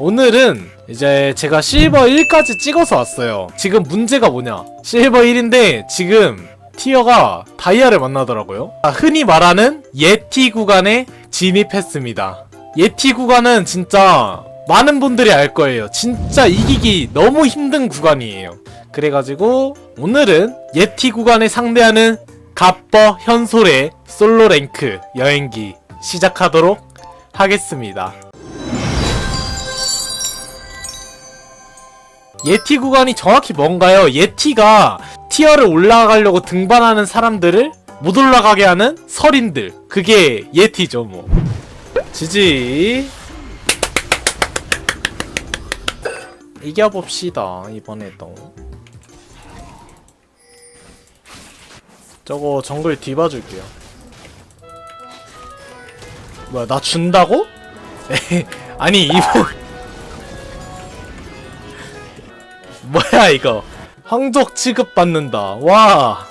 오늘은 이제 제가 실버 1까지 찍어서 왔어요. 지금 문제가 뭐냐? 실버 1인데 지금 티어가 다이아를 만나더라고요. 아, 흔히 말하는 예티 구간에 진입했습니다. 예티 구간은 진짜 많은 분들이 알 거예요. 진짜 이기기 너무 힘든 구간이에요. 그래가지고 오늘은 예티 구간에 상대하는 갑버 현솔의 솔로 랭크 여행기 시작하도록 하겠습니다. 예티 구간이 정확히 뭔가요? 예티가 티어를 올라가려고 등반하는 사람들을 못 올라가게 하는 설인들. 그게 예티죠, 뭐. 지지. 이겨봅시다, 이번에도. 저거 정글 뒤봐줄게요. 뭐야, 나 준다고? 아니, 이분. 뭐야 이거 황족 취급받는다 와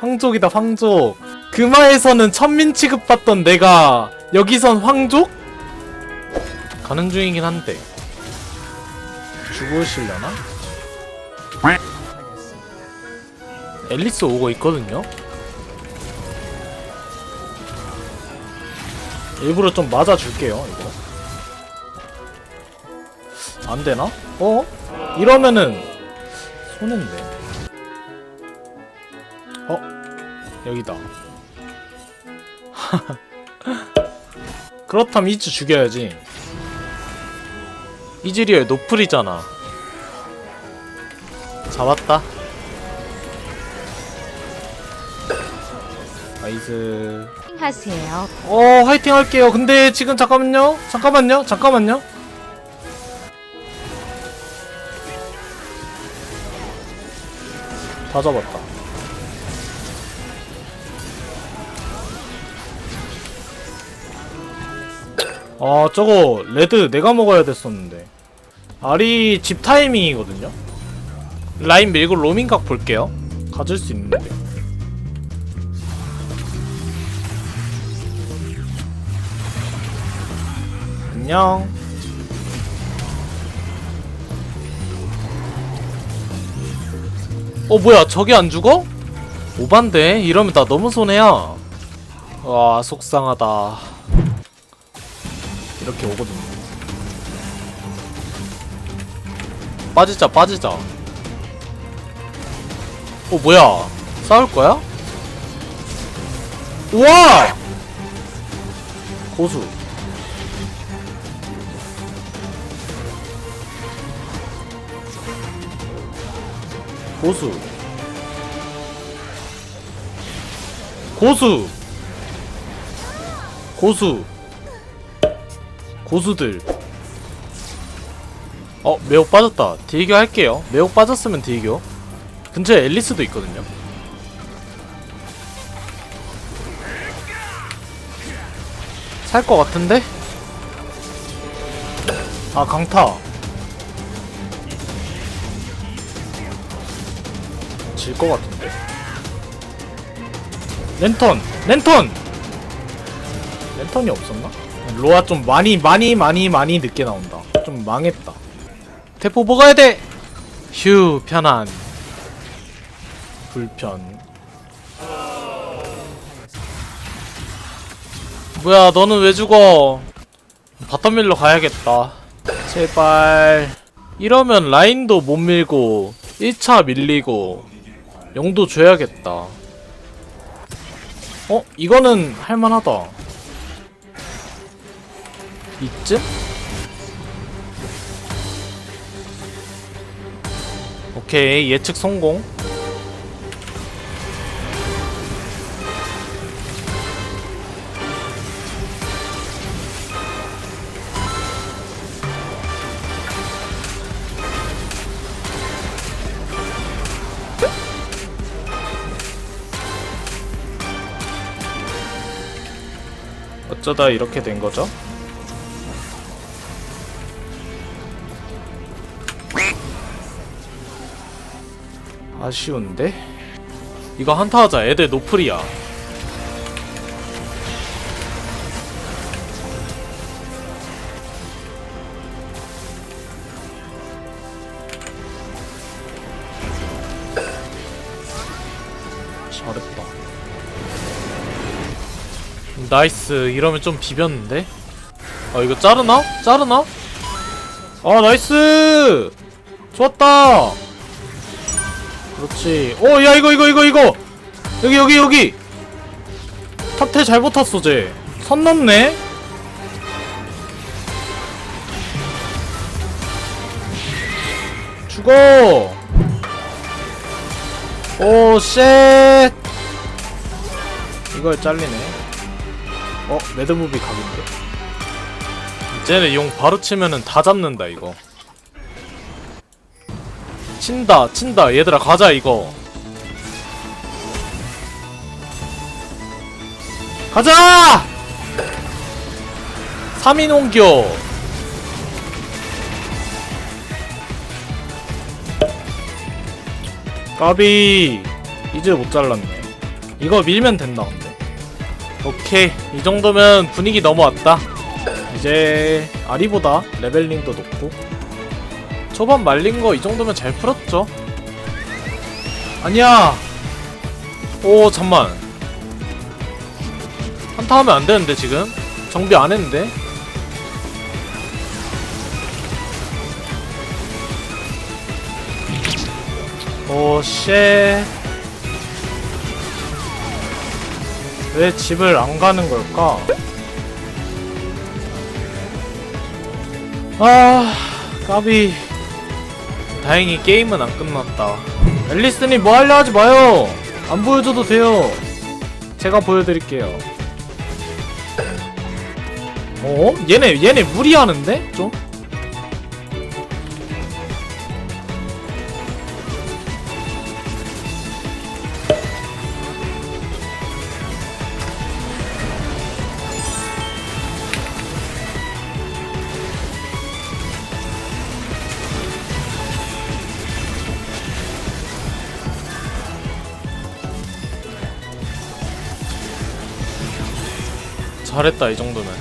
황족이다 황족 금화에서는 천민 취급받던 내가 여기선 황족? 가는 중이긴 한데 죽으시려나? 앨리스 오고 있거든요? 일부러 좀 맞아줄게요 이거 안되나? 어? 이러면은 손해인데. 어? 여기다. 그렇다면 이즈 죽여야지. 이즈리얼 노플이잖아. 잡았다. 나이스. 하세요. 어, 화이팅 할게요. 근데 지금 잠깐만요. 잠깐만요. 잠깐만요. 다 잡았다. 아, 저거 레드 내가 먹어야 됐었는데. 아리 집 타이밍이거든요. 라인 밀고 로밍각 볼게요. 가질 수 있는데. 안녕. 어 뭐야 저게 안 죽어? 오반데? 이러면 나 너무 손해야. 와 속상하다. 이렇게 오거든요. 빠지자 빠지자. 어 뭐야? 싸울 거야? 우와! 고수 고수. 고수. 고수. 고수들. 어 매혹 빠졌다. 딜교 할게요. 매혹 빠졌으면 딜교. 근처에 앨리스도 있거든요. 살 것 같은데? 아 강타 질 것 같은데. 랜턴! 랜턴! 랜턴이 없었나? 로아 좀 많이 많이 많이 많이 늦게 나온다. 좀 망했다. 대포 먹어야 돼! 휴, 편안. 불편. 뭐야, 너는 왜 죽어? 바텀밀로 가야겠다. 제발. 이러면 라인도 못 밀고, 1차 밀리고, 용도 줘야겠다. 어? 이거는 할만하다. 이쯤? 오케이, 예측 성공. 어쩌다 이렇게 된 거죠? 아쉬운데? 이거 한타 하자. 애들 노플이야. 나이스. 이러면 좀 비볐는데? 아, 이거 자르나? 자르나? 아, 나이스! 좋았다! 그렇지. 오, 야, 이거, 이거, 이거, 이거! 여기, 여기, 여기! 탑텔 잘 붙었어, 쟤. 선 넘네? 죽어! 오, 쉣! 이걸 잘리네. 어, 레드무비 각인데? 쟤네 용 바로 치면은 다 잡는다, 이거. 친다, 친다. 얘들아, 가자, 이거. 가자! 3인 옮겨! 까비! 이제 못 잘랐네. 이거 밀면 된다. 오케이. 이 정도면 분위기 넘어왔다. 이제 아리보다 레벨링도 높고. 초반 말린 거 이 정도면 잘 풀었죠? 아니야! 오 잠만. 한타 하면 안 되는데 지금? 정비 안 했는데? 오쉣 왜 집을 안 가는 걸까? 아 까비 다행히 게임은 안 끝났다 앨리스님 뭐 하려 하지 마요 안 보여줘도 돼요 제가 보여드릴게요 어? 얘네 얘네 무리하는데? 좀? 잘했다 이 정도면.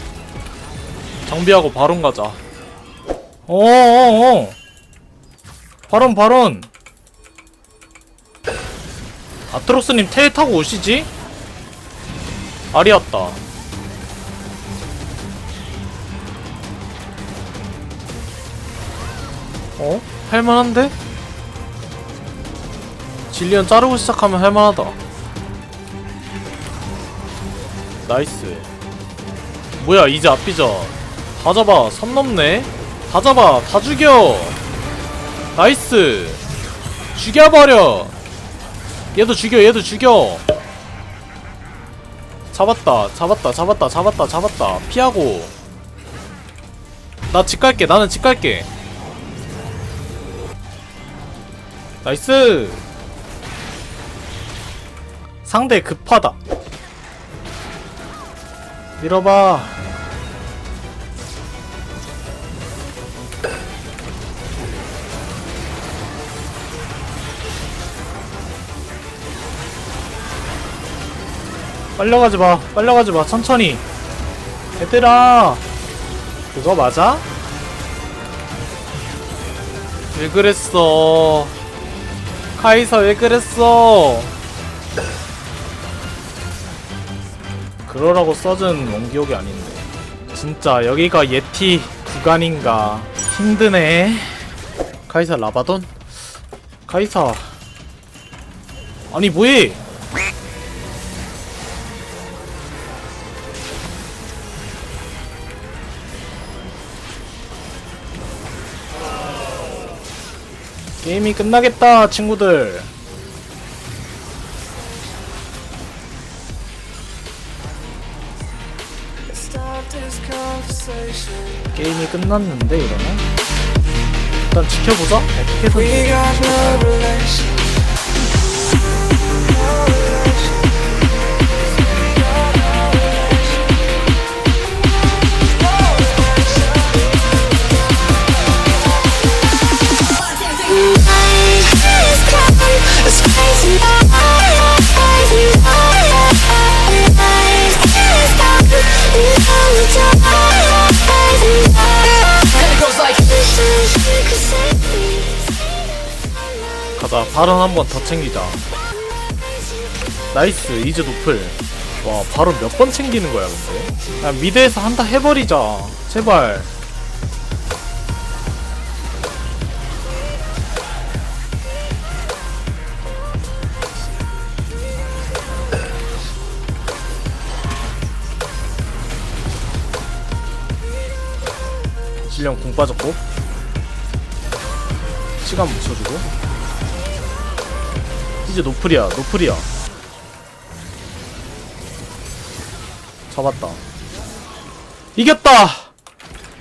정비하고 바론 가자. 어어어. 바론 바론. 아트로스님 텔 타고 오시지? 아리았다. 어? 할만한데? 질리언 자르고 시작하면 할만하다. 나이스 뭐야 이제 앞비자 다 잡아 선 넘네. 다 잡아 다 죽여. 나이스. 죽여버려. 얘도 죽여 얘도 죽여. 잡았다 잡았다 잡았다 잡았다 잡았다. 피하고. 나 집 갈게 나는 집 갈게. 나이스. 상대 급하다 밀어봐. 빨려가지 마. 빨려가지 마. 천천히. 얘들아. 그거 맞아? 왜 그랬어? 카이사 왜 그랬어 그러라고 써준 원기옥이 아닌데. 진짜 여기가 예티 구간인가? 힘드네. 카이사 라바돈? 카이사. 아니 뭐해? 게임이 끝나겠다 친구들 게임이 끝났는데 이러면? 일단 지켜보자. 어떻게든 발언 한 번 더 챙기자. 나이스 이즈 노플. 와 바로 몇 번 챙기는 거야 근데? 야 미드에서 한타 해버리자. 제발. 실력 궁 빠졌고. 시간 묻혀주고 이제 노플이야 노플이야. 잡았다. 이겼다!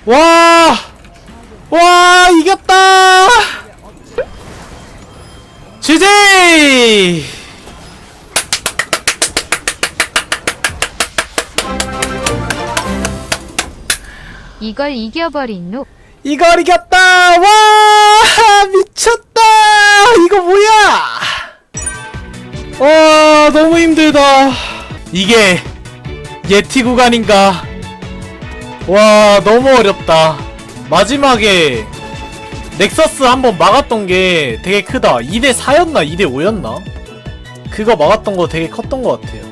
와! 와 이겼다! GG 이걸 이겨버린 룩. 이걸 이겼다! 와! 미쳤다! 이거 힘들다. 이게 예티 구간인가? 와 너무 어렵다. 마지막에 넥서스 한번 막았던 게 되게 크다. 2대 4였나? 2대 5였나? 그거 막았던 거 되게 컸던 것 같아요.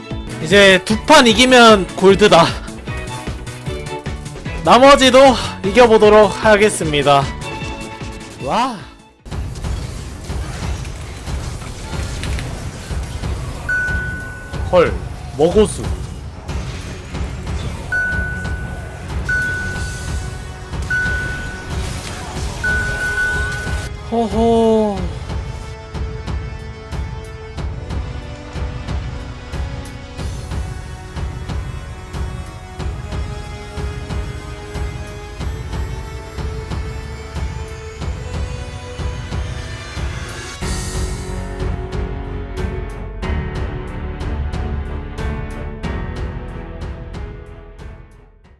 이제 두 판 이기면 골드다. 나머지도 이겨보도록 하겠습니다. 와. 헐, 먹고수. 허허.